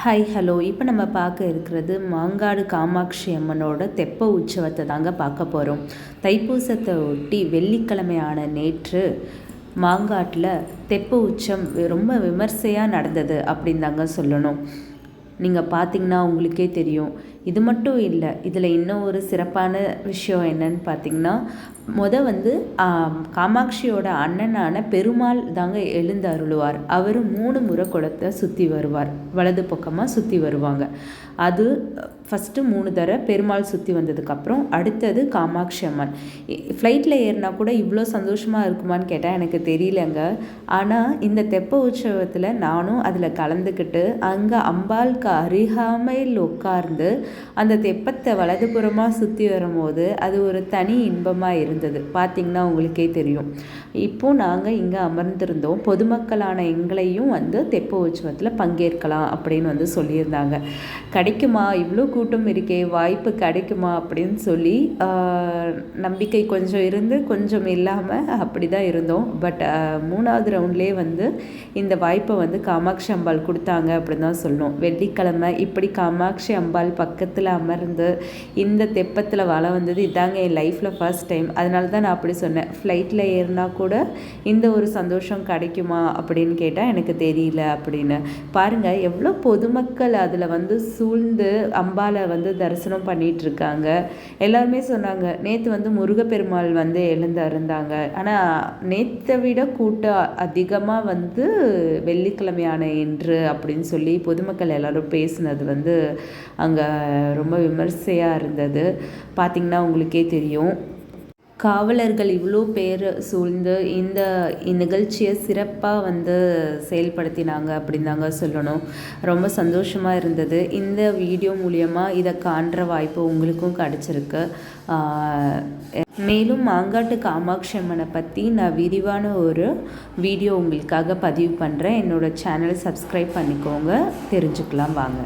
Hi hello இப்போ நம்ம பார்க்க இருக்கிறது மாங்காடு காமாட்சி அம்மனோட தெப்ப உற்சவத்தை தாங்க பார்க்க போகிறோம் தைப்பூசத்தை ஒட்டி வெள்ளிக்கிழமையான நேற்று மாங்காட்டில் தெப்ப உச்சம் ரொம்ப விமர்சையாக நடந்தது அப்படின்னு தாங்க சொல்லணும். நீங்கள் பார்த்தீங்கன்னா உங்களுக்கே தெரியும். இது மட்டும் இல்லை இதில் இன்னும் ஒரு சிறப்பான விஷயம் என்னன்னு பார்த்தீங்கன்னா முத வந்து காமாட்சியோட அண்ணனான பெருமாள் தாங்க எழுந்து அருளுவார். அவர் மூணு முறை குளத்தை சுற்றி வருவார். வலது பக்கமாக சுற்றி வருவாங்க. அது ஃபஸ்ட்டு மூணு தடவை பெருமாள் சுற்றி வந்ததுக்கப்புறம் அடுத்தது காமாட்சி அம்மன். ஃப்ளைட்டில் ஏறினா கூட இவ்வளோ சந்தோஷமாக இருக்குமான்னு கேட்டால் எனக்கு தெரியலங்க. ஆனால் இந்த தெப்ப உற்சவத்தில் நானும் அதில் கலந்துக்கிட்டு அங்கே அம்பாளுக்கு அருகாமையில் உட்கார்ந்து அந்த தெப்பத்தை வலதுபுறமாக சுற்றி வரும்போது அது ஒரு தனி இன்பமாக இருந்தது. பார்த்திங்கன்னா உங்களுக்கே தெரியும். இப்போது நாங்கள் இங்கே அமர்ந்திருந்தோம். பொதுமக்களான எங்களையும் வந்து தெப்ப உற்சவத்தில் பங்கேற்கலாம் அப்படின்னு வந்து சொல்லியிருந்தாங்க. கிடைக்குமா? இவ்வளோ கூட்டம் இருக்கே வாய்ப்பு கிடைக்குமா? அப்படின்னு சொல்லி நம்பிக்கை கொஞ்சம் இருந்து கொஞ்சம் இல்லாமல் அப்படி தான் இருந்தோம். பட் மூணாவது ரவுண்ட்லேயே வந்து இந்த வாய்ப்பை வந்து காமாட்சி அம்பாள் கொடுத்தாங்க அப்படின்னு தான் சொல்லணும். வெள்ளி வெள்ளிக்கிழமை இப்படி காமாட்சி அம்பாள் பக்கத்தில் அமர்ந்து இந்த தெப்பத்தில் வளம் வந்தது இதாங்க என் லைஃப்பில் ஃபர்ஸ்ட் டைம் அதனால தான் நான் அப்படி சொன்னேன். ஃப்ளைட்டில் ஏறினா கூட இந்த ஒரு சந்தோஷம் கிடைக்குமா அப்படின்னு கேட்டால் எனக்கு தெரியல அப்படின்னு. பாருங்கள் எவ்வளோ பொதுமக்கள் அதில் வந்து சூழ்ந்து அம்பாலை வந்து தரிசனம் பண்ணிகிட்ருக்காங்க எல்லாருமே சொன்னாங்க நேற்று வந்து முருகப்பெருமாள் வந்து எழுந்து அருந்தாங்க. ஆனால் நேற்றை விட கூட்டம் அதிகமாக வந்து வெள்ளிக்கிழமையான என்று அப்படின்னு சொல்லி பொதுமக்கள் எல்லோரும் பேசினது வந்து அங்கே ரொம்ப விமர்சையாக இருந்தது. பார்த்திங்கன்னா உங்களுக்கே தெரியும். காவலர்கள் இவ்வளோ பேர் சூழ்ந்து இந்த நிகழ்ச்சியை சிறப்பாக வந்து செயல்படுத்தினாங்க அப்படின்னு தாங்க சொல்லணும். ரொம்ப சந்தோஷமாக இருந்தது. இந்த வீடியோ மூலியமாக இதை காண்ற வாய்ப்பு உங்களுக்கும் கிடச்சிருக்கு. மேலும் மாங்காட்டு காமாட்சி அம்மனை பற்றி நான் விரிவான ஒரு வீடியோ உங்களுக்காக பதிவு பண்ணுறேன் என்னோடய சேனலை சப்ஸ்கிரைப் பண்ணிக்கோங்க. தெரிஞ்சுக்கலாம் வாங்க.